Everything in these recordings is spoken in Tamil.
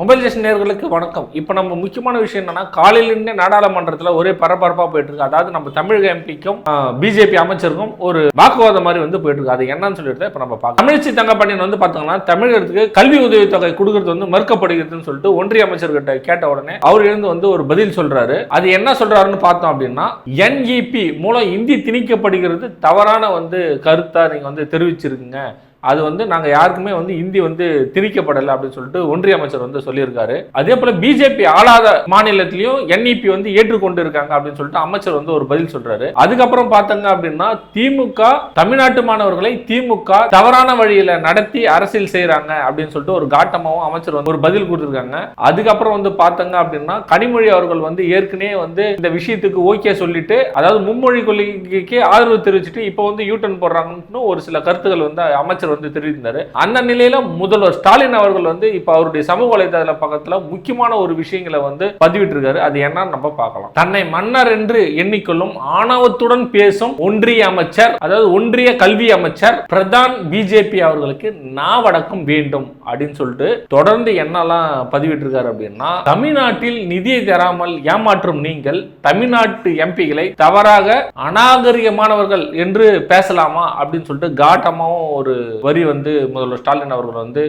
மொபைல் ஸ்டேஷன் நேர்களுக்கு வணக்கம். இப்போ நம்ம முக்கியமான விஷயம் என்னன்னா காலையிலிருந்தே நாடாளுமன்றத்தில் ஒரே பரபரப்பாக போயிட்டு இருக்கு அதாவது நம்ம தமிழக எம்பிக்கும் பிஜேபி அமைச்சருக்கும் ஒரு வாக்குவாதம் மாதிரி வந்து போயிட்டு இருக்கு அது என்னன்னு சொல்லிட்டு இப்போ நம்ம பார்க்கலாம். தமிழ்ச்சி தங்கப்பாண்டியன் வந்து பார்த்தோம்னா தமிழகத்துக்கு கல்வி உதவித்தொகை கொடுக்கறது வந்து மறுக்கப்படுகிறதுன்னு சொல்லிட்டு ஒன்றிய அமைச்சர்கிட்ட கேட்ட உடனே அவர் இருந்து வந்து ஒரு பதில் சொல்றாரு. அது என்ன சொல்றாருன்னு பார்த்தோம் அப்படின்னா என்இபி மூலம் இந்தி திணிக்கப்படுகிறது தவறான வந்து கருத்தா நீங்க வந்து தெரிவிச்சிருக்கீங்க. அது வந்து நாங்கள் யாருக்குமே வந்து இந்தி வந்து திணிக்கப்படலை அப்படின்னு சொல்லிட்டு ஒன்றிய அமைச்சர் வந்து சொல்லியிருக்காரு. அதே போல பிஜேபி ஆளாத மாநிலத்திலையும் என்இபி வந்து ஏற்றுக்கொண்டு இருக்காங்க அப்படின்னு சொல்லிட்டு அமைச்சர் வந்து ஒரு பதில் சொல்றாரு. அதுக்கப்புறம் பார்த்தாங்க அப்படின்னா திமுக தமிழ்நாட்டு மாணவர்களை திமுக தவறான வழியில நடத்தி அரசியல் செய்யறாங்க அப்படின்னு சொல்லிட்டு ஒரு காட்டமாவும் அமைச்சர் வந்து ஒரு பதில் கொடுத்துருக்காங்க. அதுக்கப்புறம் வந்து பார்த்தாங்க அப்படின்னா கனிமொழி அவர்கள் வந்து ஏற்கனவே வந்து இந்த விஷயத்துக்கு ஓகே சொல்லிட்டு அதாவது மும்மொழி கொள்கைக்கு ஆதரவு தெரிவிச்சுட்டு இப்போ வந்து யூட்டன் போடுறாங்கன்னு ஒரு சில கருத்துக்கள் வந்து அமைச்சர் வந்து தெரிவித்திருந்தார். அந்த நிலையில முதல்வர் ஸ்டாலின் அவர்கள் வந்து இப்ப அவருடைய சமூக வலைதள பக்கத்துல முக்கியமான ஒரு விஷயங்களை வந்து பதிவிட்டிருக்காரு. அது என்னன்னு நம்ம பார்க்கலாம். தன்னை மன்னர் என்று எண்ணிக்கொள்ளும் ஆணவத்துடன் பேசும் ஒன்றிய அமைச்சர் அதாவது ஒன்றிய கல்வி அமைச்சர் பிரதான் பிஜேபி அவர்களுக்கு நாவடக்கம் வேண்டும் அப்படின்னு சொல்லிட்டு தொடர்ந்து என்னெல்லாம் பதிவிட்டிருக்காரு அப்படின்னா தமிழ்நாட்டில் நிதியை தராமல் ஏமாற்றும் நீங்கள் தமிழ்நாட்டு எம்பிகளை தவறாக அநாகரிகமானவர்கள் என்று பேசலாமா அப்படின்னு சொல்லிட்டு காட்டமாவும் ஒரு வரி வந்து முதல்வர் ஸ்டாலின் அவர்கள் வந்து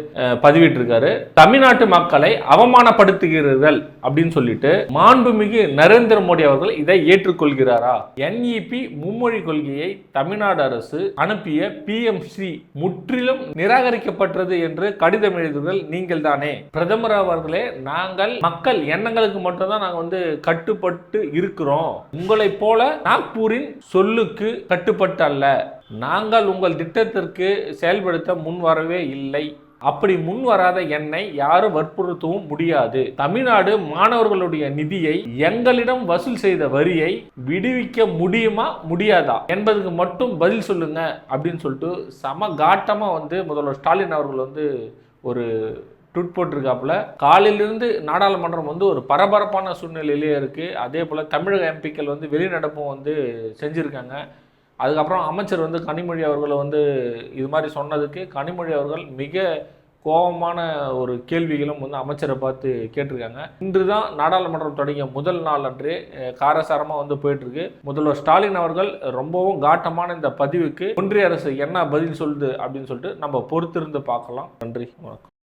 பதிவிட்டிருக்காரு. தமிழ்நாட்டு மக்களை அவமானப்படுத்துகிறீர்கள் அப்படின்னு சொல்லிட்டு மாண்புமிகு நரேந்திர மோடி அவர்கள் இதை ஏற்றுக்கொள்கிறாரா? என்இபி மும்மொழி கொள்கையை தமிழ்நாடு அரசு அனுப்பிய பிஎம்சி முற்றிலும் நிராகரிக்கப்பட்டது என்று கடிதம் எழுதுகள் நீங்கள் தானே பிரதமர் அவர்களே நாங்கள் மக்கள் எண்ணங்களுக்கு மட்டும்தான் நாங்கள் வந்து கட்டுப்பட்டு இருக்கிறோம். உங்களைப் போல நாக்பூரின் சொல்லுக்கு கட்டுப்பட்டு அல்ல. நாங்கள் உங்கள் திட்டத்திற்கு செயல்படுத்த முன் வரவே இல்லை. அப்படி முன் வராத என்னை யாரும் வற்புறுத்தவும் முடியாது. தமிழ்நாடு மாணவர்களுடைய நிதியை எங்களிடம் வசூல் செய்த வரியை விடுவிக்க முடியுமா முடியாதா? என்பதுக்கு மட்டும் பதில் சொல்லுங்க அப்படின்னு சொல்லிட்டு சம காட்டமா வந்து முதல்வர் ஸ்டாலின் அவர்கள் வந்து ஒரு ட்விட் போட்டிருக்காப்புல. காலையிலிருந்து நாடாளுமன்றம் வந்து ஒரு பரபரப்பான சூழ்நிலையிலே இருக்குது அதே போல் தமிழக எம்பிக்கள் வந்து வெளிநடப்பும் வந்து செஞ்சுருக்காங்க. அதுக்கப்புறம் அமைச்சர் வந்து கனிமொழி அவர்களை வந்து இது மாதிரி சொன்னதுக்கு கனிமொழி அவர்கள் மிக கோபமான ஒரு கேள்விகளும் வந்து அமைச்சரை பார்த்து கேட்டிருக்காங்க. இன்று தான் நாடாளுமன்றம் தொடங்கிய முதல் நாள் அன்று காரசாரமாக வந்து போயிட்டுருக்கு. முதல்வர் ஸ்டாலின் அவர்கள் ரொம்பவும் காட்டமான இந்த பதிவுக்கு ஒன்றிய அரசு என்ன பதில் சொல்லுது அப்படின்னு சொல்லிட்டு நம்ம பொறுத்திருந்து பார்க்கலாம். நன்றி வணக்கம்.